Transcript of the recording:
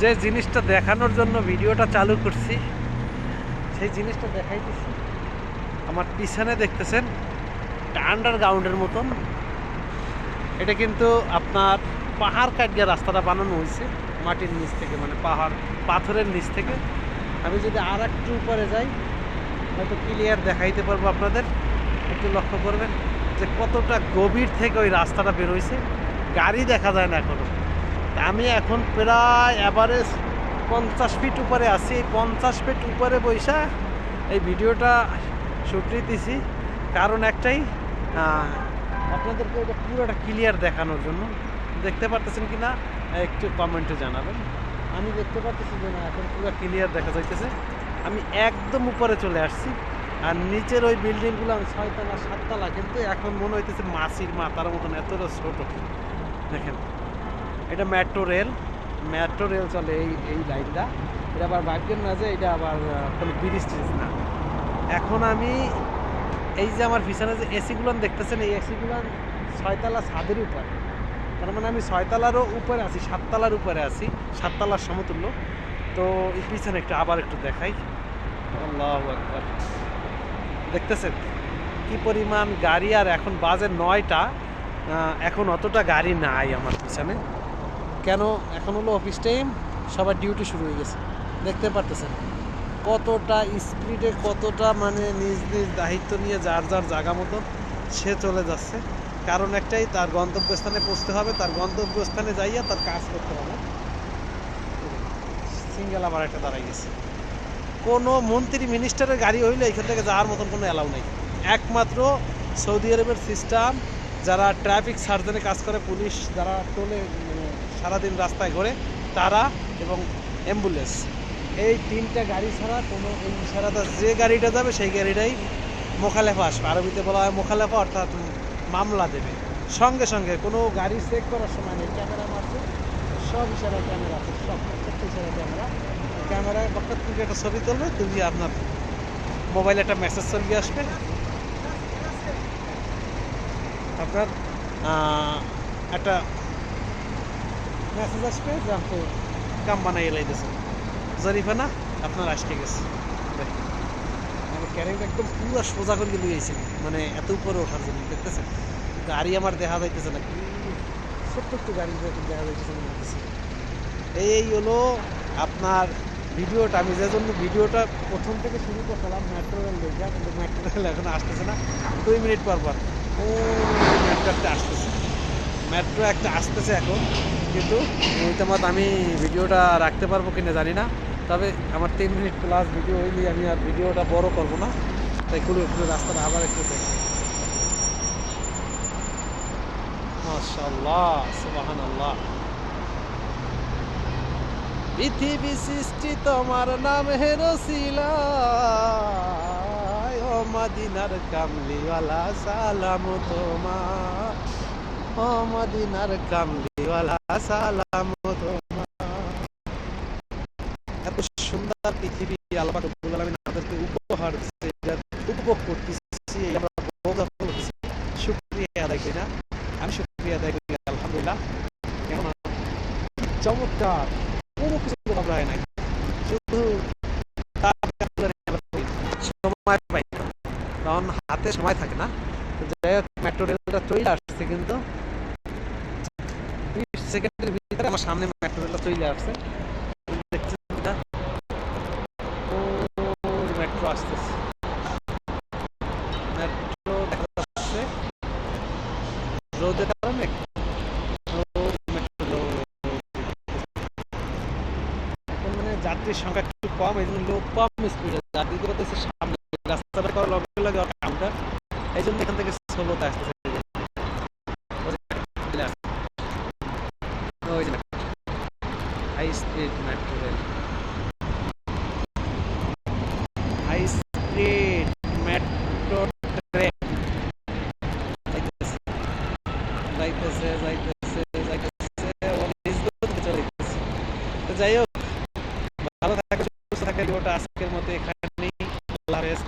যে জিনিসটা দেখানোর জন্য ভিডিওটা চালু করছি, সেই জিনিসটা দেখাইতেছি আমার পিছনে দেখতেছেন আন্ডারগ্রাউন্ডের মতন। এটা কিন্তু আপনার পাহাড় কাটিয়ে রাস্তাটা বানানো হয়েছে, মাটির নিচ থেকে মানে পাহাড়, পাথরের নিচ থেকে। আমি যদি আর একটু উপরে যাই, হয়তো ক্লিয়ার দেখাইতে পারব আপনাদের। একটু লক্ষ্য করবেন যে কতটা গভীর থেকে ওই রাস্তাটা বেরোইছে গাড়ি দেখা যায় না এখনও। আমি এখন প্রায় অ্যাভারেজ পঞ্চাশ ফিট উপরে আছি। এই পঞ্চাশ ফিট উপরে বৈশা এই ভিডিওটা শুট দিছি। কারণ একটাই আপনাদেরকে এটা পুরোটা ক্লিয়ার দেখানোর জন্য। দেখতে পারতেছেন কি না? একটু কমেন্টে জানাবেন। আমি দেখতে পারতেছি যে না, এখন পুরো ক্লিয়ার দেখা যাইতেছে। আমি একদম উপরে চলে আসছি। আর নিচের ওই বিল্ডিংগুলো আমি ছয়তলা, সাততলা, কিন্তু এখন মনে হইতেছে মাসির মাথার মতন এতটা ছোট। দেখেন। এটা মেট্রো রেল মেট্রো রেল চলে এই এই লাইনটা এটা আবার ভাগ্যের না যে এটা আবার কোনো ব্রিজ ট্রিজ না। এখন আমি এই যে আমার পিছনে যে এসিগুলো দেখতেছেন, এই এসিগুলো ছয়তলা ছাদের উপরে। তার মানে আমি ছয়তলারও উপরে আছি, সাততলার উপরে আছি, সাততলার সমতুল্য। তো এই পিছনে একটু আবার একটু দেখাই। আল্লাহ একবার দেখতেছেন কি পরিমাণ গাড়ি, আর এখন বাজে নয়টা। এখন অতটা গাড়ি নাই আমার পিছনে। কেন? এখন হলো অফিস টাইম সবার ডিউটি শুরু হয়ে গেছে। দেখতে পারতেছেন কতটা স্পিডে কতটা মানে নিজ নিজ দায়িত্ব নিয়ে যার যার জায়গা মতো সে চলে যাচ্ছে। কারণ একটাই, তার গন্তব্যস্থানে পৌঁছতে হবে, তার গন্তব্যস্থানে যাইয়া তার কাজ করতে হবে। সিঙ্গেল আবার একটা দাঁড়াই গেছে। কোনো মন্ত্রী মিনিস্টারের গাড়ি হইলে এখান থেকে যাওয়ার মতন কোনো অ্যালাউ নেই। একমাত্র সৌদি আরবের সিস্টেম যারা ট্রাফিক সার্জনে কাজ করে, পুলিশ যারা টোলে সারাদিন রাস্তায় ঘোরে, তারা এবং অ্যাম্বুলেন্স। এই তিনটা গাড়ি ছাড়া কোনো এই ইশারাটা যে গাড়িটা যাবে সেই গাড়িটাই মোখালেফা আসবে। আরবিতে বলা হয় মোখালেফা, অর্থাৎ মামলা দেবে। সঙ্গে সঙ্গে কোনো গাড়ি চেক করার সময় নেই। ক্যামেরা মারছে। সব ইশারা ক্যামেরা আছে। সব প্রত্যেকটা ইশারা ক্যামেরা। ক্যামেরায় বক্কার তুমি একটা ছবি তুলবে তুমি আপনার মোবাইলে একটা মেসেজ চলে আসবে। আপনার একটা মেসেজ আসবে যে আপনি কাম বানাই এলাইতেছেন জরিফানা আপনার আসতে গেছে। আমি ক্যারিংটা একদম পুরো সোজা করে লিয়ে আইছি মানে এত উপরে ওঠার জন্য, দেখতেছেন? গাড়ি আমার দেখা যাইতেছে না। ছোট্ট একটু গাড়ি দেখা যাইতেছে মনে এই হলো আপনার ভিডিওটা। আমি যে জন্য ভিডিওটা প্রথম থেকে শুরু করছিলাম মেট্রো রেল দেখা কিন্তু মেট্রো রেল এখন আসতেছে না। দুই মিনিট পর পর। ও মেট্রো একটা আসতেছে। মেট্রো একটা আসতেছে এখন, কিন্তু ওইটামাত আমি ভিডিওটা রাখতে পারব কিনা জানি না। তবে আমার তিন মিনিট প্লাস ভিডিও হইলে আমি আর ভিডিওটা বড় করব না। তাই খুলে খুলে রাস্তাটা আবার একটু দেখি। আল্লাহ পৃথিবী সৃষ্টি তোমার সালাম তোমার। ও মদিনার কামলিওয়ালা, সালাম এত সুন্দর পৃথিবী আল্লাহ রব্বুল আলামিন আমাদেরকে উপহার উপভোগ করতেছি আমরা ভোগ করতেছি। শুকরিয়া আদায় করি না। আমি শুকরিয়া আদায় করি, আলহামদুলিল্লাহ। চমৎকার, কোনো কিছু নাই। শুধু সময় পাই। তখন হাতে সময় থাকে না। যাই হোক মেট্রো রেলটা চলে সেকেন্ডের ভিতরে আমার সামনে মেট্রো রেলটা চলে আসছে। মেট্রো আসতেছে। মানে যাত্রীর সংখ্যা একটু কম, এই জন্য লোক কম স্পিডে যাত্রী সামনে রাস্তাটা করার লগে লগে কাউন্টার এই জন্য এখান থেকে ষোলোতে আসতেছে ওই যে হাই মেট্রো ট্রেন যাইতেছে। যাইতেছে যাইতেছে তো যাই হোক, ভালো থাকে সুস্থ থাকে ভিডিওটা আজকের মতো এখানেই। আল্লাহ হাফেজ।